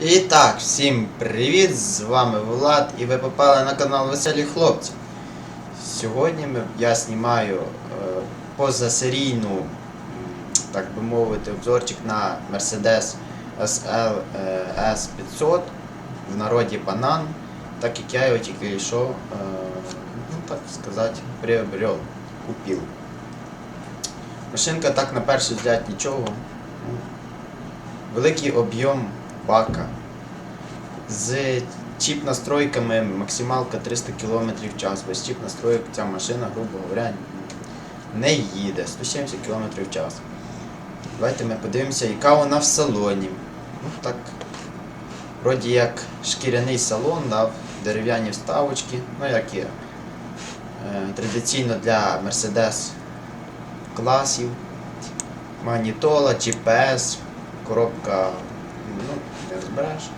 І так, всім привіт! З вами Влад і ви попали на канал Веселі Хлопці. Сьогодні я знімаю е, позасерійну, так би мовити, обзорчик на Mercedes SL е, S500 в народі банан, так як я його тільки що, е, ну так сказати, приобрел, купив. Машинка так на перший взгляд нічого. Великий об'єм бака. З чіп настройками максималка 300 км в час. Без чіп настроїк ця машина, грубо говоря, не їде 170 км в час. Давайте ми подивимося, яка вона в салоні. Ну так, вроді як шкіряний салон, дав дерев'яні вставочки, ну як є. Е, традиційно для Mercedes класів. Магнітола, GPS, коробка, не розбереш.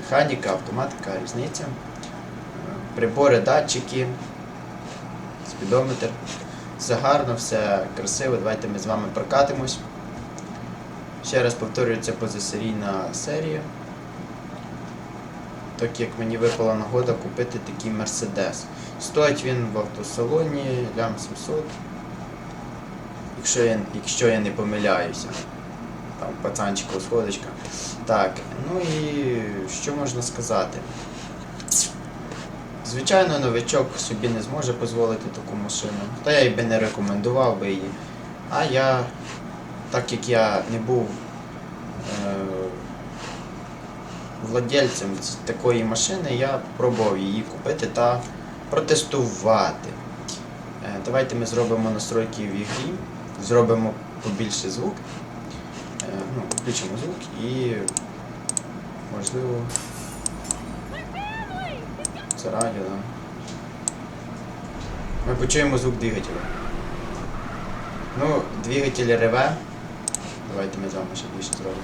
Механіка, автоматика, різниця. Е, Прибори, датчики, спідометр. Все гарно, все красиво. Давайте ми з вами прокатимось. Ще раз повторюю, це позасерійна серія. Так як мені випала нагода купити такий Mercedes. Стоїть він в автосалоні лям 700. Якщо я, якщо я не помиляюся. Там пацанчикова сходочка. Так, ну і що можна сказати? Звичайно, новичок собі не зможе дозволити таку машину. Та я й би не рекомендував би її. А я, так як я не був е, владельцем такої машини, я пробував її купити та протестувати. Е, давайте ми зробимо настройки в ігрі, зробимо побільше звук. Включимо звук і можливо. Це радіо, да? Ми почуємо звук двигателя. Ну, двигатель реве. Давайте ми з вами ще більше зробимо.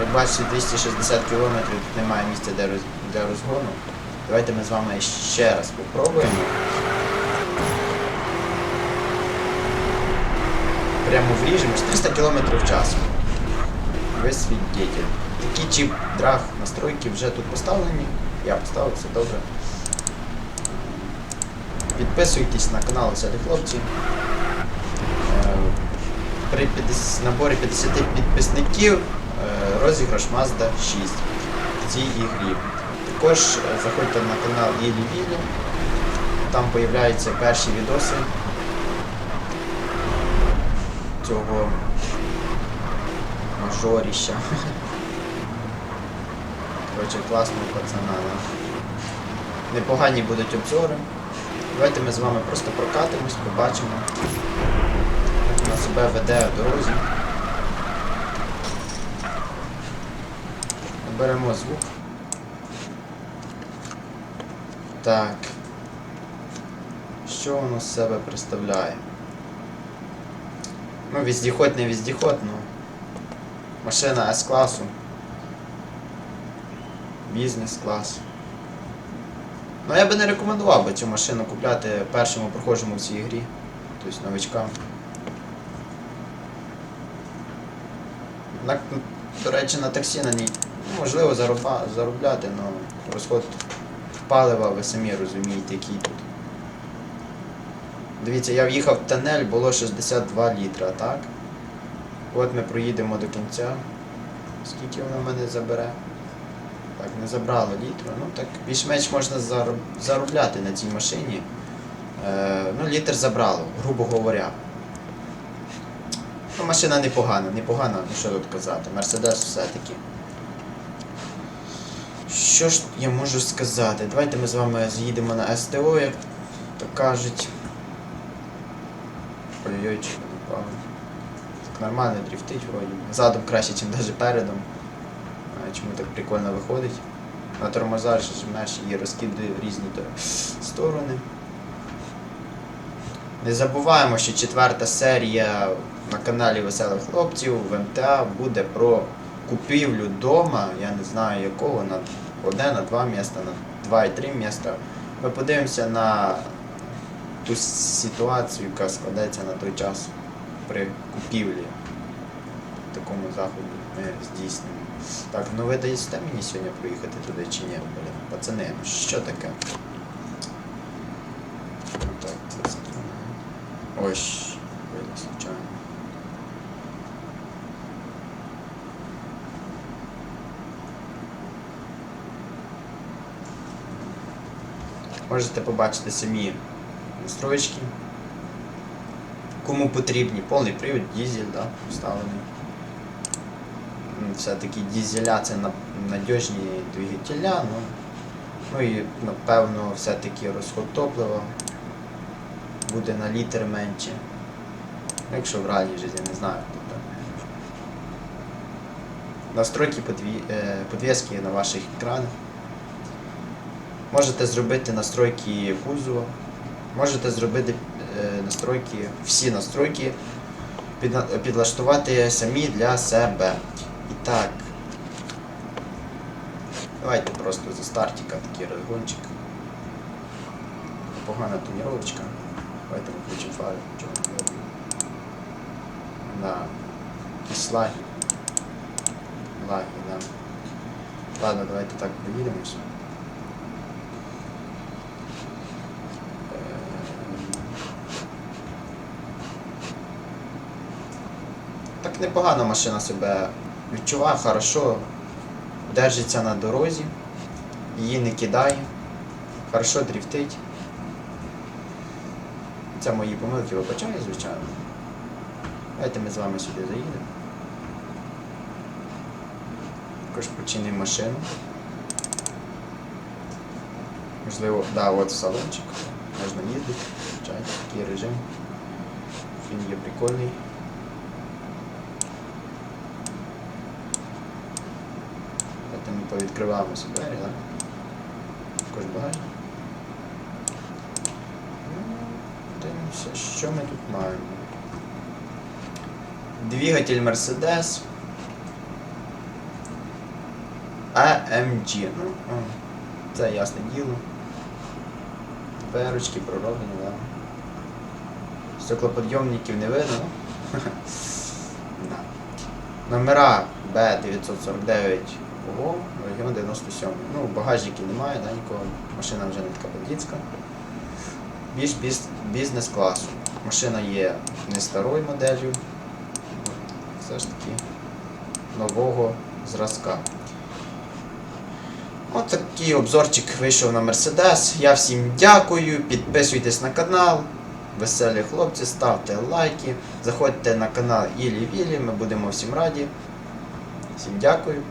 Як бачите, 260 км тут немає місця для розгону. Давайте ми з вами ще раз попробуємо. Прямо вріжемось 300 км в час. Ви свідетель. Такі чіп драг настройки вже тут поставлені. Я поставив, все добре. Підписуйтесь на канал Веселі Хлопці. Е, При 50 наборі 50 підписників е, розіграш Mazda 6 в цій ігрі. Також е, заходьте на канал Єлі Вілі. Там появляються перші відоси цього мажоріща. Коротше, класного пацана. Непогані будуть обзори. Давайте ми з вами просто прокатимось, побачимо, як вона себе веде дорозі. Беремо звук. Так. Що воно з себе представляє? Ну, вездеход не вездеход, ну. Машина С-класу. Бізнес-клас. Ну я би не рекомендував би цю машину купляти першому прохожому в цій грі. Тобто новичкам. На, до речі, на таксі на ній ну, можливо заробляти, але розход палива ви самі розумієте, який тут. Дивіться, я в'їхав в тунель, було 62 літра, так? От ми проїдемо до кінця. Скільки воно мене забере? Так, не забрало літру. Ну так більш-менш можна заробляти на цій машині. Е, ну, літр забрало, грубо говоря. Ну, машина непогана, непогана, ну що тут казати. Мерседес все-таки. Що ж я можу сказати? Давайте ми з вами з'їдемо на СТО, як то кажуть. Ой-ой. Так нормально дрифтить вроді. Задом краще, ніж навіть передом. Чому так прикольно виходить? На тормоза жмеш і розкидує в різні то- сторони. Не забуваємо, що четверта серія на каналі Веселих Хлопців в МТА буде про купівлю дома, я не знаю якого, на одне, на два міста, на два і три міста. Ми подивимося на ту ситуацію, яка складеться на той час. при купівлі такому заході ми здійснимо. Так, ну ви даєте мені сьогодні проїхати туди чи ні? Блін, пацани, ну що таке? Ну так, це. Ось, вийде случайно. Можете побачити самі настройки. Кому потрібні повний привід, дізель, да, вставлений. Все-таки дізеля це на- надіжні двигателя, ну, ну і напевно все-таки розход топлива буде на літр менше. Якщо в реальній житті, не знаю. Тобто. Настройки подві... е, на ваших екранах. Можете зробити настройки кузова. Можете зробити е, настройки, всі настройки підлаштувати самі для себе. І так. Давайте просто за стартика такий розгончик. Погана тоніровочка. Давайте включимо файл. Чого не роблю. Да. Якісь лаги. Лаги, да. Ладно, давайте так поїдемось. Так непогано машина себе відчуває, хорошо держиться на дорозі, її не кидає, хорошо дріфтить. Це мої помилки вибачаю, звичайно. Давайте ми з вами сюди заїдемо. Також починимо машину. Можливо, да, от салончик. Можна їздити. Звичайно, такий режим. Він є прикольний. Давайте ми повідкриваємо ці двері, так? Також багажник. Ну, Дивимося, що ми тут маємо. Двигатель Mercedes. AMG. Ну, о, це ясне діло. Перочки пророблені, да. Стеклоподйомників не видно, да. Номера Б949 ОГО, регіон 97. Ну, багажників немає, да, нікого. Машина вже не така бандитська. Більш бізнес-класу. Машина є не старою моделлю, все ж таки нового зразка. От такий обзорчик вийшов на Mercedes. Я всім дякую. Підписуйтесь на канал. Веселі хлопці, ставте лайки, заходьте на канал Ілі Вілі, ми будемо всім раді. Всім дякую.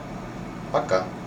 Пока.